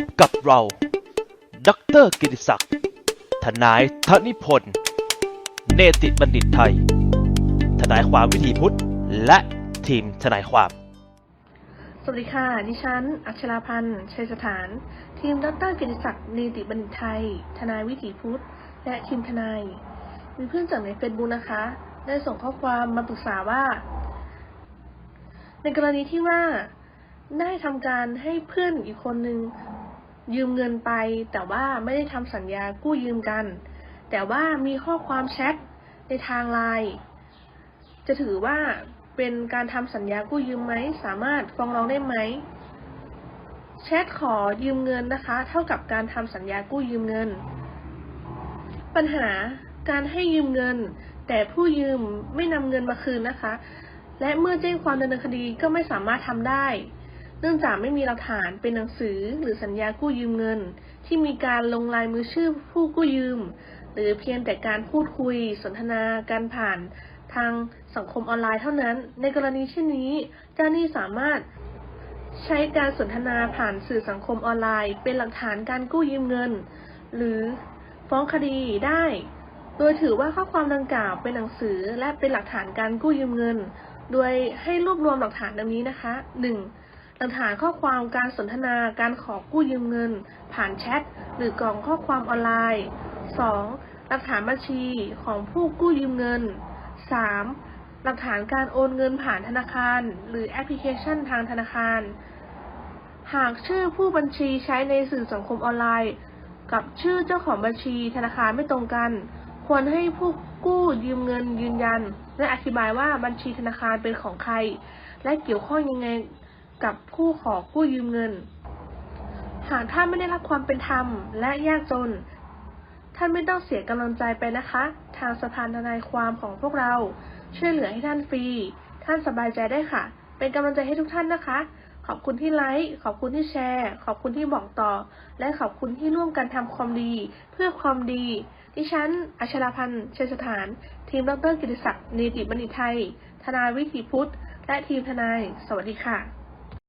บกับเรา ดรกิติศักดิ์ ทนายธนิพนธ์ เนติบัณฑิตไทย ทนายความวิถีพุทธ และทีมทนายความ สวัสดีค่ะ ดิฉัน อัชราพันธ์ ชัยสถาน ทีมดรกิติศักดิ์ เนติบัณฑิตไทย ทนายวิถีพุทธ และทีมทนาย มีเพื่อนจากในเฟซบุ๊กนะคะ ได้ส่งข้อความมาปรึกษาว่า ในกรณีที่ว่าได้ทำการให้เพื่อนอีกคนนึง ยืมเงินไป แต่ว่าไม่ได้ทำสัญญากู้ยืมกัน แต่ว่ามีข้อความแชทในทางไลน์จะถือว่าเป็นการทำสัญญากู้ยืมไหมสามารถฟ้องร้องได้ไหมแชทขอยืมเงินนะคะ เท่ากับการทำสัญญากู้ยืมเงิน ปัญหาการให้ยืมเงิน แต่ผู้ยืมไม่นำเงินมาคืนนะคะ และเมื่อแจ้งความดำเนินคดีก็ไม่สามารถทำได้ นื่องจากไม่มีหลักฐานเป็นหนังสือหรือสัญญากู้ยืมเงิน ที่มีการลงลายมือชื่อผู้กู้ยืม หรือเพียงแต่การพูดคุย สนทนาการผ่านทางสังคมออนไลน์เท่านั้น ในกรณีเช่นนี้ เจ้าหนี้สามารถใช้การสนทนาผ่านสื่อสังคมออนไลน์ เป็นหลักฐานการกู้ยืมเงิน หรือฟ้องคดีได้ โดยถือว่าข้อความดังกล่าวเป็นหนังสือและเป็นหลักฐานการกู้ยืมเงิน โดยให้รวบรวมหลักฐานดังนี้นะคะ 1. หลักฐานข้อความการสนทนาการขอกู้ยืมเงิน ผ่านแชทหรือกล่องข้อความออนไลน์ 2. หลักฐานบัญชีของผู้กู้ยืมเงิน 3. หลักฐานการโอนเงินผ่านธนาคาร หรือแอปพลิเคชันทางธนาคาร หากชื่อผู้บัญชีใช้ในสื่อสังคมออนไลน์ กับชื่อเจ้าของบัญชีธนาคารไม่ตรงกัน ควรให้ผู้กู้ยืมเงินยืนยัน และอธิบายว่าบัญชีธนาคารเป็นของใคร และเกี่ยวข้องยังไง กับผู้ขอกู้ยืมเงิน หากท่านไม่ได้รับความเป็นธรรมและยากจน ท่านไม่ต้องเสียกำลังใจไปนะคะ ทางสภาทนายความของพวกเรา ช่วยเหลือให้ท่านฟรี ท่านสบายใจได้ค่ะ เป็นกำลังใจให้ทุกท่านนะคะ ขอบคุณที่ไลค์ ขอบคุณที่แชร์ ขอบคุณที่บอกต่อ และขอบคุณที่ร่วมกันทำความดี เพื่อความดีดิฉันอัชราพันธ์เชยสถาน ทีมดรกิติศักดิ์เนติบัณฑิตไทย ทนายวิถีพุทธ และทีมทนาย สวัสดีค่ะ